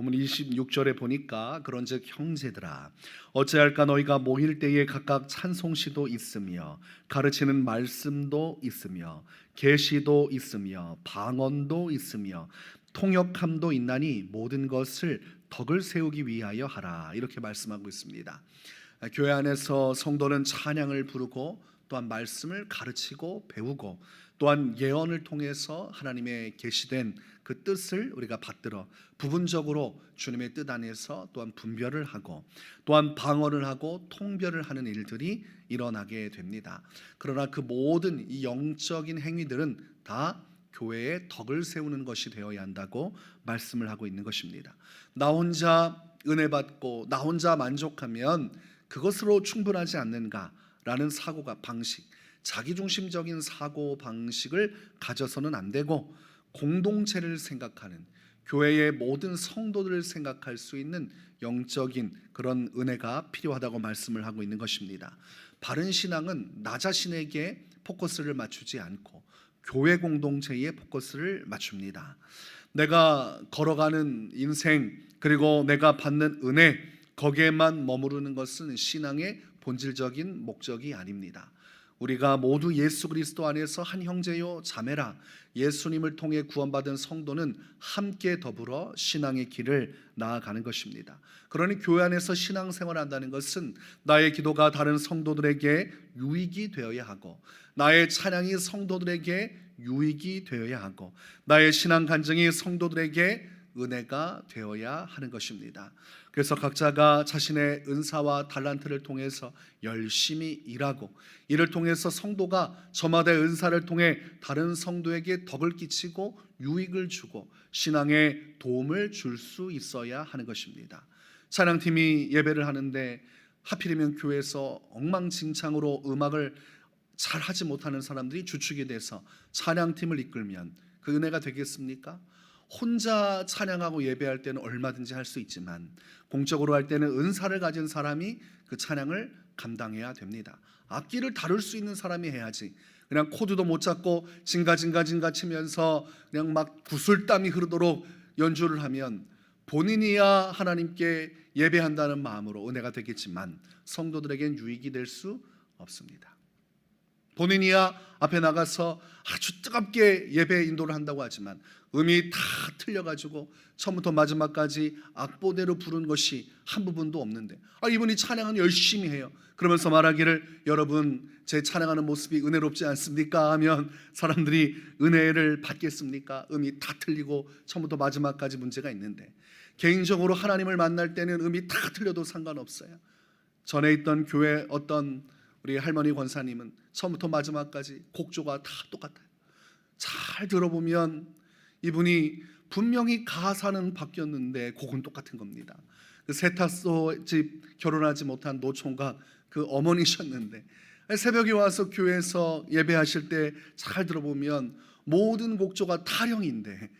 본문 26절에 보니까 그런즉 형제들아 어찌할까 너희가 모일 때에 각각 찬송시도 있으며 가르치는 말씀도 있으며 계시도 있으며 방언도 있으며 통역함도 있나니 모든 것을 덕을 세우기 위하여 하라 이렇게 말씀하고 있습니다. 교회 안에서 성도는 찬양을 부르고 또한 말씀을 가르치고 배우고 또한 예언을 통해서 하나님의 계시된 그 뜻을 우리가 받들어 부분적으로 주님의 뜻 안에서 또한 분별을 하고 또한 방언을 하고 통별을 하는 일들이 일어나게 됩니다. 그러나 그 모든 이 영적인 행위들은 다 교회의 덕을 세우는 것이 되어야 한다고 말씀을 하고 있는 것입니다. 나 혼자 은혜 받고 나 혼자 만족하면 그것으로 충분하지 않는가라는 사고가 방식, 자기중심적인 사고 방식을 가져서는 안 되고 공동체를 생각하는 교회의 모든 성도들을 생각할 수 있는 영적인 그런 은혜가 필요하다고 말씀을 하고 있는 것입니다. 바른 신앙은 나 자신에게 포커스를 맞추지 않고 교회 공동체에 포커스를 맞춥니다. 내가 걸어가는 인생 그리고 내가 받는 은혜 거기에만 머무르는 것은 신앙의 본질적인 목적이 아닙니다. 우리가 모두 예수 그리스도 안에서 한 형제요 자매라 예수님을 통해 구원받은 성도는 함께 더불어 신앙의 길을 나아가는 것입니다. 그러니 교회 안에서 신앙생활을 한다는 것은 나의 기도가 다른 성도들에게 유익이 되어야 하고 나의 찬양이 성도들에게 유익이 되어야 하고 나의 신앙 간증이 성도들에게 은혜가 되어야 하는 것입니다. 그래서 각자가 자신의 은사와 달란트를 통해서 열심히 일하고 이를 통해서 성도가 저마다의 은사를 통해 다른 성도에게 덕을 끼치고 유익을 주고 신앙에 도움을 줄 수 있어야 하는 것입니다. 찬양팀이 예배를 하는데 하필이면 교회에서 엉망진창으로 음악을 잘 하지 못하는 사람들이 주축이 돼서 찬양팀을 이끌면 그 은혜가 되겠습니까? 혼자 찬양하고 예배할 때는 얼마든지 할 수 있지만 공적으로 할 때는 은사를 가진 사람이 그 찬양을 감당해야 됩니다. 악기를 다룰 수 있는 사람이 해야지. 그냥 코드도 못 잡고 징가징가징가 치면서 그냥 막 구슬땀이 흐르도록 연주를 하면 본인이야 하나님께 예배한다는 마음으로 은혜가 되겠지만 성도들에겐 유익이 될 수 없습니다. 본인이야 앞에 나가서 아주 뜨겁게 예배 인도를 한다고 하지만 음이 다 틀려가지고 처음부터 마지막까지 악보대로 부른 것이 한 부분도 없는데 아 이분이 찬양은 열심히 해요. 그러면서 말하기를 여러분 제 찬양하는 모습이 은혜롭지 않습니까? 하면 사람들이 은혜를 받겠습니까? 음이 다 틀리고 처음부터 마지막까지 문제가 있는데 개인적으로 하나님을 만날 때는 음이 다 틀려도 상관없어요. 전에 있던 교회 어떤 우리 할머니 권사님은 처음부터 마지막까지 곡조가 다 똑같아요. 잘 들어보면 이분이 분명히 가사는 바뀌었는데 곡은 똑같은 겁니다. 그 세탁소 집 결혼하지 못한 노총각 그 어머니셨는데 새벽에 와서 교회에서 예배하실 때 잘 들어보면 모든 곡조가 타령인데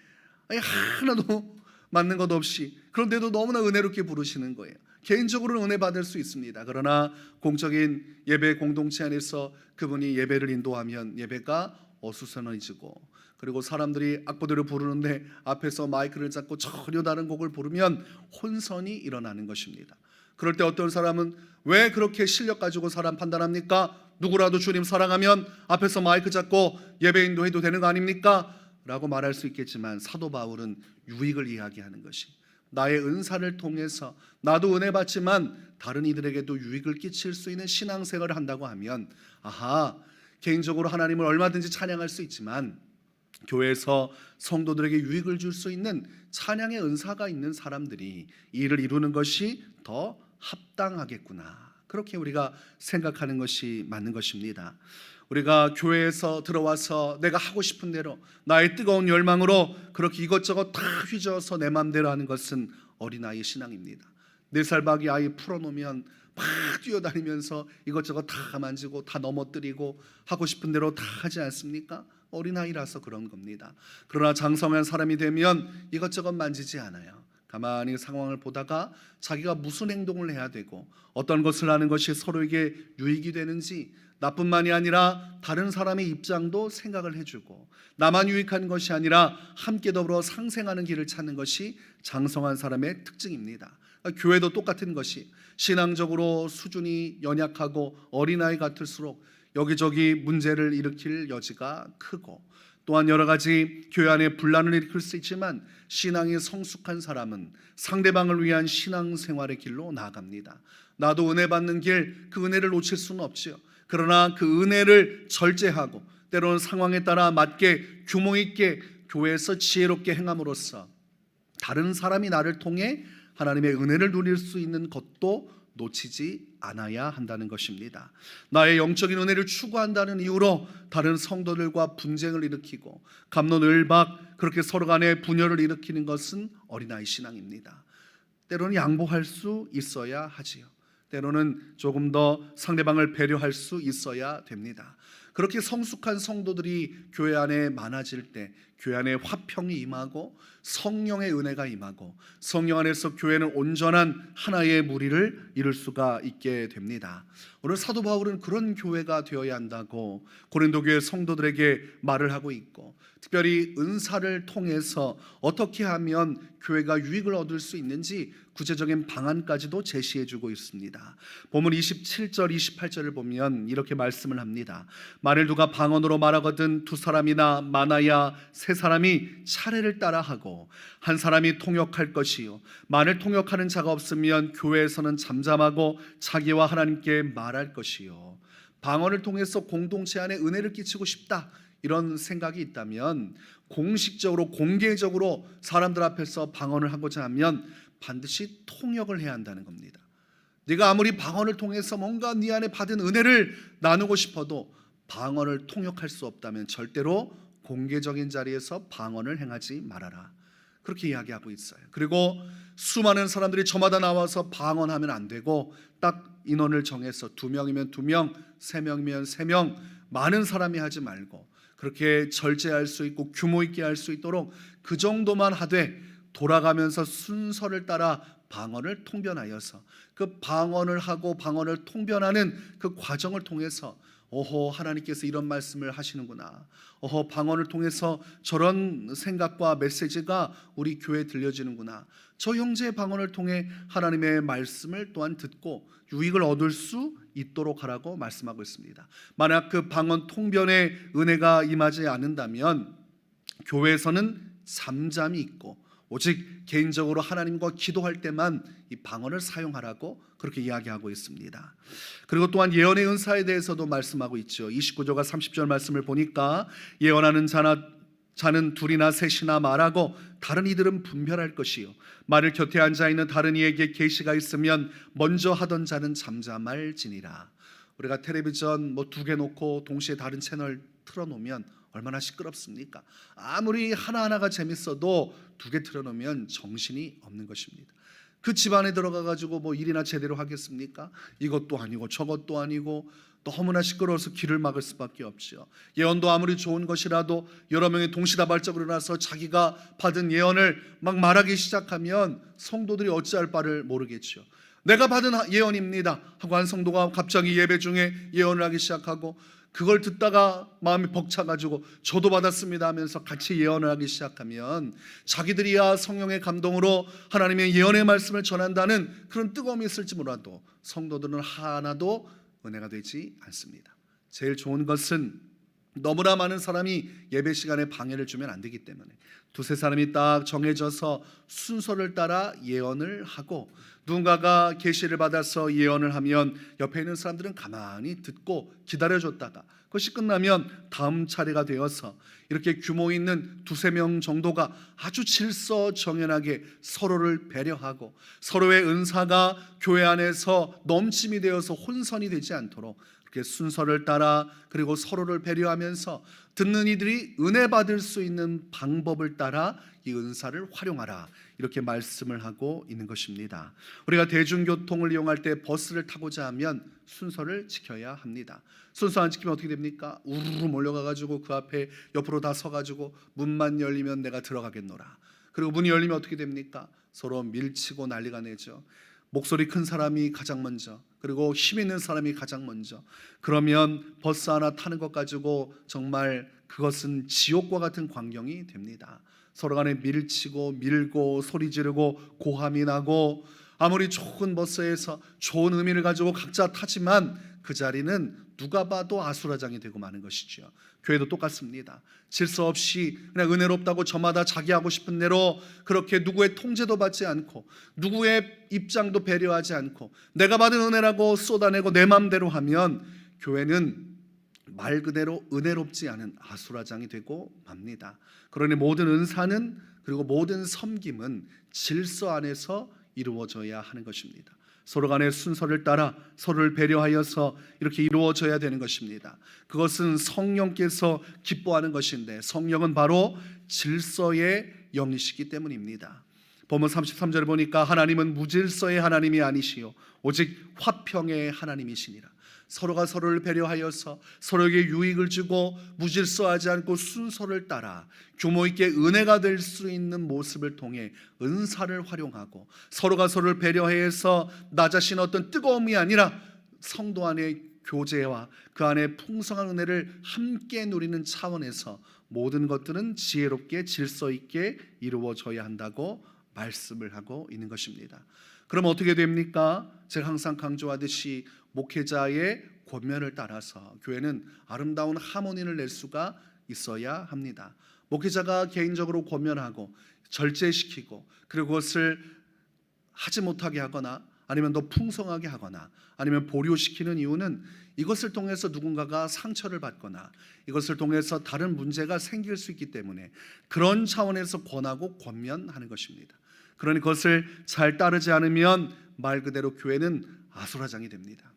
하나도 맞는 것 없이 그런데도 너무나 은혜롭게 부르시는 거예요. 개인적으로는 은혜 받을 수 있습니다. 그러나 공적인 예배 공동체 안에서 그분이 예배를 인도하면 예배가 어수선해지고 그리고 사람들이 악보들을 부르는데 앞에서 마이크를 잡고 전혀 다른 곡을 부르면 혼선이 일어나는 것입니다. 그럴 때 어떤 사람은 왜 그렇게 실력 가지고 사람 판단합니까? 누구라도 주님 사랑하면 앞에서 마이크 잡고 예배 인도해도 되는 거 아닙니까? 라고 말할 수 있겠지만 사도 바울은 유익을 이야기하는 것이 나의 은사를 통해서 나도 은혜 받지만 다른 이들에게도 유익을 끼칠 수 있는 신앙생활을 한다고 하면 아하 개인적으로 하나님을 얼마든지 찬양할 수 있지만 교회에서 성도들에게 유익을 줄 수 있는 찬양의 은사가 있는 사람들이 이 일을 이루는 것이 더 합당하겠구나. 그렇게 우리가 생각하는 것이 맞는 것입니다. 우리가 교회에서 들어와서 내가 하고 싶은 대로 나의 뜨거운 열망으로 그렇게 이것저것 다 휘저어서 내 마음대로 하는 것은 어린아이 신앙입니다. 네 살 박이 아이 풀어놓으면 막 뛰어다니면서 이것저것 다 만지고 다 넘어뜨리고 하고 싶은 대로 다 하지 않습니까? 어린아이라서 그런 겁니다. 그러나 장성한 사람이 되면 이것저것 만지지 않아요. 가만히 상황을 보다가 자기가 무슨 행동을 해야 되고 어떤 것을 하는 것이 서로에게 유익이 되는지 나뿐만이 아니라 다른 사람의 입장도 생각을 해주고 나만 유익한 것이 아니라 함께 더불어 상생하는 길을 찾는 것이 장성한 사람의 특징입니다. 그러니까 교회도 똑같은 것이 신앙적으로 수준이 연약하고 어린아이 같을수록 여기저기 문제를 일으킬 여지가 크고 또한 여러 가지 교회 안에 분란을 일으킬 수 있지만 신앙이 성숙한 사람은 상대방을 위한 신앙 생활의 길로 나아갑니다. 나도 은혜 받는 길, 그 은혜를 놓칠 수는 없지요. 그러나 그 은혜를 절제하고 때로는 상황에 따라 맞게 규모 있게 교회에서 지혜롭게 행함으로써 다른 사람이 나를 통해 하나님의 은혜를 누릴 수 있는 것도 놓치지 않아야 한다는 것입니다. 나의 영적인 은혜를 추구한다는 이유로 다른 성도들과 분쟁을 일으키고 감론을박 그렇게 서로 간에 분열을 일으키는 것은 어린아이 신앙입니다. 때로는 양보할 수 있어야 하지요. 때로는 조금 더 상대방을 배려할 수 있어야 됩니다. 그렇게 성숙한 성도들이 교회 안에 많아질 때 교회 안에 화평이 임하고 성령의 은혜가 임하고 성령 안에서 교회는 온전한 하나의 무리를 이룰 수가 있게 됩니다. 오늘 사도 바울은 그런 교회가 되어야 한다고 고린도 교회 성도들에게 말을 하고 있고 특별히 은사를 통해서 어떻게 하면 교회가 유익을 얻을 수 있는지 구체적인 방안까지도 제시해 주고 있습니다. 본문 27절 28절을 보면 이렇게 말씀을 합니다. 만일 누가 방언으로 말하거든 두 사람이나 많아야 세 사람이 차례를 따라 하고 한 사람이 통역할 것이요 만일 통역하는 자가 없으면 교회에서는 잠잠하고 자기와 하나님께 말할 것이요 방언을 통해서 공동체 안에 은혜를 끼치고 싶다 이런 생각이 있다면 공식적으로 공개적으로 사람들 앞에서 방언을 하고자 하면 반드시 통역을 해야 한다는 겁니다. 네가 아무리 방언을 통해서 뭔가 네 안에 받은 은혜를 나누고 싶어도 방언을 통역할 수 없다면 절대로 공개적인 자리에서 방언을 행하지 말아라. 그렇게 이야기하고 있어요. 그리고 수많은 사람들이 저마다 나와서 방언하면 안 되고 딱 인원을 정해서 두 명이면 두 명, 세 명이면 세 명, 많은 사람이 하지 말고 그렇게 절제할 수 있고 규모 있게 할 수 있도록 그 정도만 하되 돌아가면서 순서를 따라 방언을 통변하여서 그 방언을 하고 방언을 통변하는 그 과정을 통해서 오호 하나님께서 이런 말씀을 하시는구나. 오호 방언을 통해서 저런 생각과 메시지가 우리 교회에 들려지는구나. 저 형제의 방언을 통해 하나님의 말씀을 또한 듣고 유익을 얻을 수 있도록 하라고 말씀하고 있습니다. 만약 그 방언 통변의 은혜가 임하지 않는다면 교회에서는 잠잠이 있고 오직 개인적으로 하나님과 기도할 때만 이 방언을 사용하라고 그렇게 이야기하고 있습니다. 그리고 또한 예언의 은사에 대해서도 말씀하고 있죠. 29절과 30절 말씀을 보니까 예언하는 자나 자는 둘이나 셋이나 말하고 다른 이들은 분별할 것이요 말을 곁에 앉아 있는 다른 이에게 계시가 있으면 먼저 하던 자는 잠잠할지니라. 우리가 텔레비전 뭐 두 개 놓고 동시에 다른 채널 틀어 놓으면 얼마나 시끄럽습니까? 아무리 하나하나가 재밌어도 두 개 틀어 놓으면 정신이 없는 것입니다. 그 집안에 들어가 가지고 뭐 일이나 제대로 하겠습니까? 이것도 아니고 저것도 아니고 너무나 시끄러워서 길을 막을 수밖에 없지요. 예언도 아무리 좋은 것이라도 여러 명이 동시다발적으로 일어나서 자기가 받은 예언을 막 말하기 시작하면 성도들이 어찌할 바를 모르겠죠. 내가 받은 예언입니다. 하고 한 성도가 갑자기 예배 중에 예언을 하기 시작하고 그걸 듣다가 마음이 벅차가지고 저도 받았습니다 하면서 같이 예언을 하기 시작하면 자기들이야 성령의 감동으로 하나님의 예언의 말씀을 전한다는 그런 뜨거움이 있을지 몰라도 성도들은 하나도 은혜가 되지 않습니다. 제일 좋은 것은 너무나 많은 사람이 예배 시간에 방해를 주면 안 되기 때문에 두세 사람이 딱 정해져서 순서를 따라 예언을 하고 누군가가 계시를 받아서 예언을 하면 옆에 있는 사람들은 가만히 듣고 기다려 줬다가 그것이 끝나면 다음 차례가 되어서 이렇게 규모 있는 두세 명 정도가 아주 질서 정연하게 서로를 배려하고 서로의 은사가 교회 안에서 넘침이 되어서 혼선이 되지 않도록 그렇게 순서를 따라 그리고 서로를 배려하면서 듣는 이들이 은혜 받을 수 있는 방법을 따라 이 은사를 활용하라 이렇게 말씀을 하고 있는 것입니다. 우리가 대중교통을 이용할 때 버스를 타고자 하면 순서를 지켜야 합니다. 순서 안 지키면 어떻게 됩니까? 우르르 몰려가 가지고 그 앞에 옆으로 다 서 가지고 문만 열리면 내가 들어가겠노라. 그리고 문이 열리면 어떻게 됩니까? 서로 밀치고 난리가 내죠. 목소리 큰 사람이 가장 먼저 그리고 힘 있는 사람이 가장 먼저 그러면 버스 하나 타는 것 가지고 정말 그것은 지옥과 같은 광경이 됩니다. 서로 간에 밀치고 밀고 소리 지르고 고함이 나고 아무리 좋은 버스에서 좋은 의미를 가지고 각자 타지만 그 자리는 누가 봐도 아수라장이 되고 마는 것이죠. 교회도 똑같습니다. 질서 없이 그냥 은혜롭다고 저마다 자기 하고 싶은 대로 그렇게 누구의 통제도 받지 않고 누구의 입장도 배려하지 않고 내가 받은 은혜라고 쏟아내고 내 마음대로 하면 교회는 말 그대로 은혜롭지 않은 아수라장이 되고 맙니다. 그러니 모든 은사는 그리고 모든 섬김은 질서 안에서 이루어져야 하는 것입니다. 서로 간의 순서를 따라 서로를 배려하여서 이렇게 이루어져야 되는 것입니다. 그것은 성령께서 기뻐하는 것인데 성령은 바로 질서의 영이시기 때문입니다. 본문 33절에 보니까 하나님은 무질서의 하나님이 아니시요 오직 화평의 하나님이시니라. 서로가 서로를 배려하여서 서로에게 유익을 주고 무질서하지 않고 순서를 따라 규모 있게 은혜가 될 수 있는 모습을 통해 은사를 활용하고 서로가 서로를 배려해서 나 자신 어떤 뜨거움이 아니라 성도 안의 교제와 그 안에 풍성한 은혜를 함께 누리는 차원에서 모든 것들은 지혜롭게 질서 있게 이루어져야 한다고 말씀을 하고 있는 것입니다. 그럼 어떻게 됩니까? 제가 항상 강조하듯이 목회자의 권면을 따라서 교회는 아름다운 하모니를 낼 수가 있어야 합니다. 목회자가 개인적으로 권면하고 절제시키고 그리고 그것을 하지 못하게 하거나 아니면 더 풍성하게 하거나 아니면 보류시키는 이유는 이것을 통해서 누군가가 상처를 받거나 이것을 통해서 다른 문제가 생길 수 있기 때문에 그런 차원에서 권하고 권면하는 것입니다. 그러니 그것을 잘 따르지 않으면 말 그대로 교회는 아수라장이 됩니다.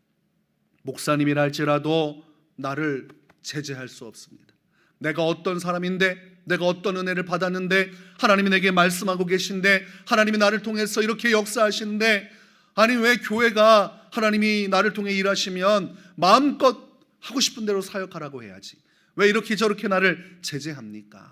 목사님이라 할지라도 나를 제재할 수 없습니다. 내가 어떤 사람인데 내가 어떤 은혜를 받았는데 하나님이 내게 말씀하고 계신데 하나님이 나를 통해서 이렇게 역사하시는데 아니 왜 교회가 하나님이 나를 통해 일하시면 마음껏 하고 싶은 대로 사역하라고 해야지 왜 이렇게 저렇게 나를 제재합니까?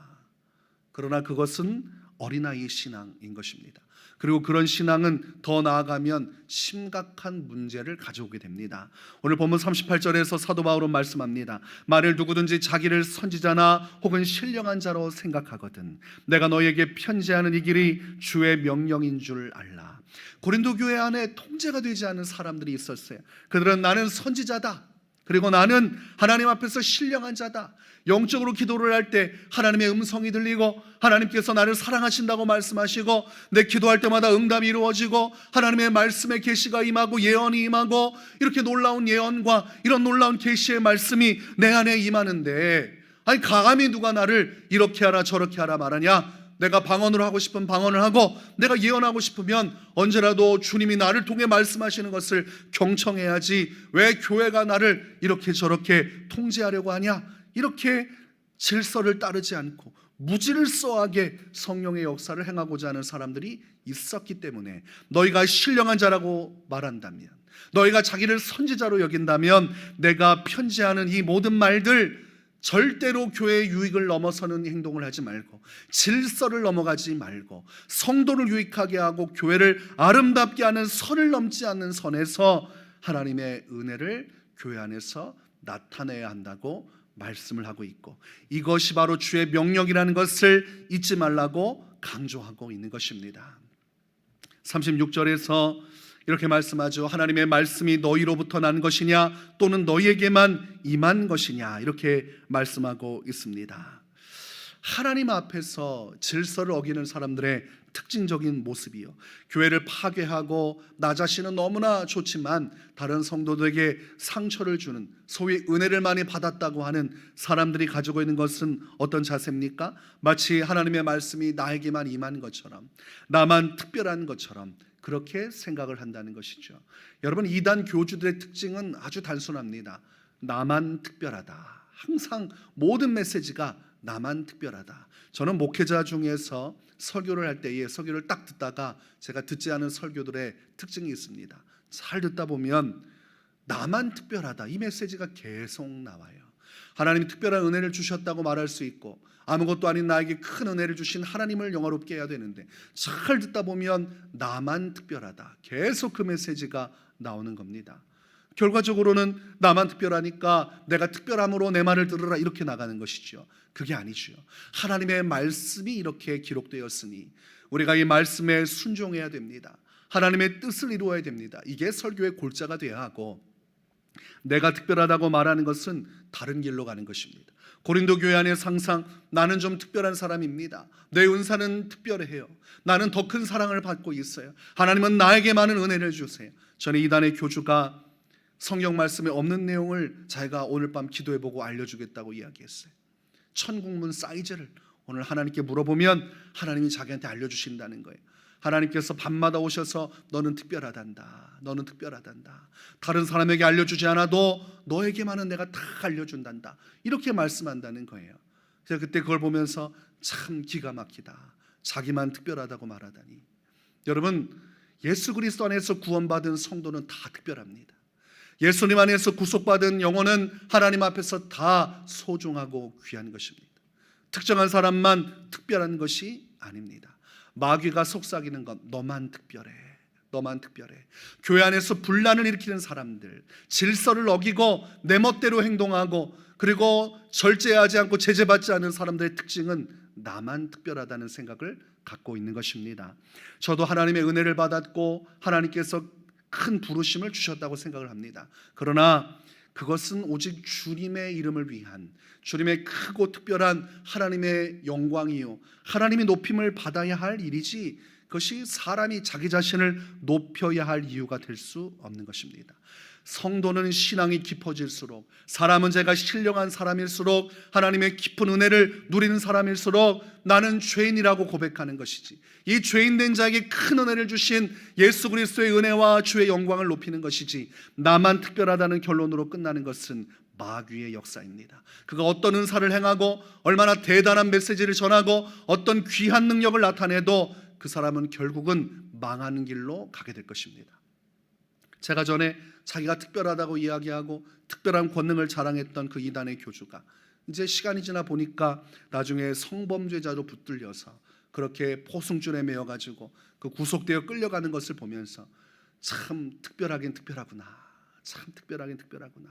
그러나 그것은 어린아이 신앙인 것입니다. 그리고 그런 신앙은 더 나아가면 심각한 문제를 가져오게 됩니다. 오늘 본문 38절에서 사도 바울은 말씀합니다. 만일 누구든지 자기를 선지자나 혹은 신령한 자로 생각하거든 내가 너에게 편지하는 이 길이 주의 명령인 줄 알라. 고린도 교회 안에 통제가 되지 않은 사람들이 있었어요. 그들은 나는 선지자다. 그리고 나는 하나님 앞에서 신령한 자다. 영적으로 기도를 할 때 하나님의 음성이 들리고 하나님께서 나를 사랑하신다고 말씀하시고 내 기도할 때마다 응답이 이루어지고 하나님의 말씀의 계시가 임하고 예언이 임하고 이렇게 놀라운 예언과 이런 놀라운 계시의 말씀이 내 안에 임하는데 아니 감히 누가 나를 이렇게 하라 저렇게 하라 말하냐? 내가 방언으로 하고 싶은 방언을 하고 내가 예언하고 싶으면 언제라도 주님이 나를 통해 말씀하시는 것을 경청해야지 왜 교회가 나를 이렇게 저렇게 통제하려고 하냐? 이렇게 질서를 따르지 않고 무질서하게 성령의 역사를 행하고자 하는 사람들이 있었기 때문에 너희가 신령한 자라고 말한다면 너희가 자기를 선지자로 여긴다면 내가 편지하는 이 모든 말들 절대로 교회의 유익을 넘어서는 행동을 하지 말고 질서를 넘어가지 말고 성도를 유익하게 하고 교회를 아름답게 하는 선을 넘지 않는 선에서 하나님의 은혜를 교회 안에서 나타내야 한다고 말씀을 하고 있고 이것이 바로 주의 명령이라는 것을 잊지 말라고 강조하고 있는 것입니다. 36절에서 이렇게 말씀하죠. 하나님의 말씀이 너희로부터 난 것이냐 또는 너희에게만 임한 것이냐 이렇게 말씀하고 있습니다. 하나님 앞에서 질서를 어기는 사람들의 특징적인 모습이요. 교회를 파괴하고 나 자신은 너무나 좋지만 다른 성도들에게 상처를 주는 소위 은혜를 많이 받았다고 하는 사람들이 가지고 있는 것은 어떤 자세입니까? 마치 하나님의 말씀이 나에게만 임한 것처럼 나만 특별한 것처럼 그렇게 생각을 한다는 것이죠. 여러분 이단 교주들의 특징은 아주 단순합니다. 나만 특별하다. 항상 모든 메시지가 나만 특별하다. 저는 목회자 중에서 설교를 할 때에 설교를 딱 듣다가 제가 듣지 않은 설교들의 특징이 있습니다. 잘 듣다 보면 나만 특별하다. 이 메시지가 계속 나와요. 하나님이 특별한 은혜를 주셨다고 말할 수 있고 아무것도 아닌 나에게 큰 은혜를 주신 하나님을 영화롭게 해야 되는데 잘 듣다 보면 나만 특별하다. 계속 그 메시지가 나오는 겁니다. 결과적으로는 나만 특별하니까 내가 특별함으로 내 말을 들으라 이렇게 나가는 것이죠. 그게 아니죠. 하나님의 말씀이 이렇게 기록되었으니 우리가 이 말씀에 순종해야 됩니다. 하나님의 뜻을 이루어야 됩니다. 이게 설교의 골자가 되어야 하고 내가 특별하다고 말하는 것은 다른 길로 가는 것입니다. 고린도 교회 안에 항상 나는 좀 특별한 사람입니다. 내 은사는 특별해요. 나는 더 큰 사랑을 받고 있어요. 하나님은 나에게 많은 은혜를 주세요. 저는 이단의 교주가 성경 말씀에 없는 내용을 자기가 오늘 밤 기도해 보고 알려 주겠다고 이야기했어요. 천국문 사이즈를 오늘 하나님께 물어보면 하나님이 자기한테 알려 주신다는 거예요. 하나님께서 밤마다 오셔서 너는 특별하단다. 너는 특별하단다. 다른 사람에게 알려주지 않아도 너에게만은 내가 다 알려준단다. 이렇게 말씀한다는 거예요. 제가 그때 그걸 보면서 참 기가 막히다. 자기만 특별하다고 말하다니. 여러분 예수 그리스도 안에서 구원받은 성도는 다 특별합니다. 예수님 안에서 구속받은 영혼은 하나님 앞에서 다 소중하고 귀한 것입니다. 특정한 사람만 특별한 것이 아닙니다. 마귀가 속삭이는 건 너만 특별해. 너만 특별해. 교회 안에서 분란을 일으키는 사람들, 질서를 어기고 내 멋대로 행동하고 그리고 절제하지 않고 제재받지 않는 사람들의 특징은 나만 특별하다는 생각을 갖고 있는 것입니다. 저도 하나님의 은혜를 받았고 하나님께서 큰 부르심을 주셨다고 생각을 합니다. 그러나 그것은 오직 주님의 이름을 위한 주님의 크고 특별한 하나님의 영광이요 하나님이 높임을 받아야 할 일이지 그것이 사람이 자기 자신을 높여야 할 이유가 될 수 없는 것입니다. 성도는 신앙이 깊어질수록 사람은 제가 신령한 사람일수록 하나님의 깊은 은혜를 누리는 사람일수록 나는 죄인이라고 고백하는 것이지 이 죄인 된 자에게 큰 은혜를 주신 예수 그리스도의 은혜와 주의 영광을 높이는 것이지 나만 특별하다는 결론으로 끝나는 것은 마귀의 역사입니다. 그가 어떤 은사를 행하고 얼마나 대단한 메시지를 전하고 어떤 귀한 능력을 나타내도 그 사람은 결국은 망하는 길로 가게 될 것입니다. 제가 전에 자기가 특별하다고 이야기하고 특별한 권능을 자랑했던 그 이단의 교주가 이제 시간이 지나 보니까 나중에 성범죄자로 붙들려서 그렇게 포승줄에 매여 가지고 그 구속되어 끌려가는 것을 보면서 참 특별하긴 특별하구나. 참 특별하긴 특별하구나.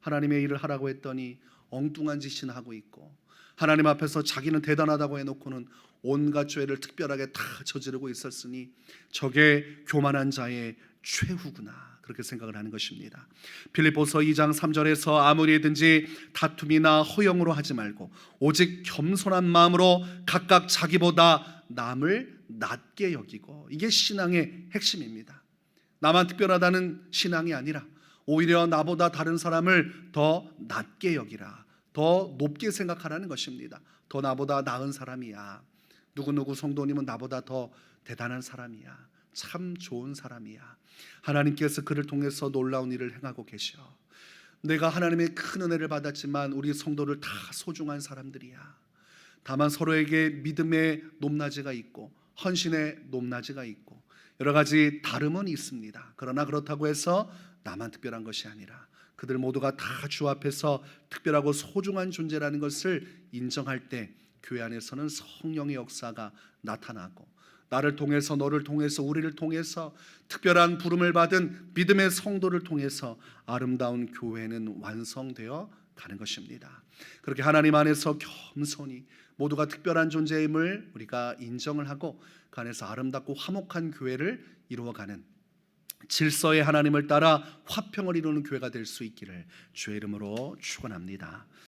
하나님의 일을 하라고 했더니 엉뚱한 짓이나 하고 있고 하나님 앞에서 자기는 대단하다고 해놓고는 온갖 죄를 특별하게 다 저지르고 있었으니 저게 교만한 자의 최후구나 그렇게 생각을 하는 것입니다. 필립보서 2장 3절에서 아무리든지 다툼이나 허영으로 하지 말고 오직 겸손한 마음으로 각각 자기보다 남을 낮게 여기고 이게 신앙의 핵심입니다. 나만 특별하다는 신앙이 아니라 오히려 나보다 다른 사람을 더 낮게 여기라. 더 높게 생각하라는 것입니다. 더 나보다 나은 사람이야. 누구누구 성도님은 나보다 더 대단한 사람이야. 참 좋은 사람이야. 하나님께서 그를 통해서 놀라운 일을 행하고 계셔. 내가 하나님의 큰 은혜를 받았지만 우리 성도를 다 소중한 사람들이야. 다만 서로에게 믿음의 높낮이가 있고 헌신의 높낮이가 있고 여러 가지 다름은 있습니다. 그러나 그렇다고 해서 나만 특별한 것이 아니라 그들 모두가 다 주 앞에서 특별하고 소중한 존재라는 것을 인정할 때 교회 안에서는 성령의 역사가 나타나고 나를 통해서 너를 통해서 우리를 통해서 특별한 부름을 받은 믿음의 성도를 통해서 아름다운 교회는 완성되어 가는 것입니다. 그렇게 하나님 안에서 겸손히 모두가 특별한 존재임을 우리가 인정을 하고 그 안에서 아름답고 화목한 교회를 이루어가는 질서의 하나님을 따라 화평을 이루는 교회가 될 수 있기를 주의 이름으로 축원합니다.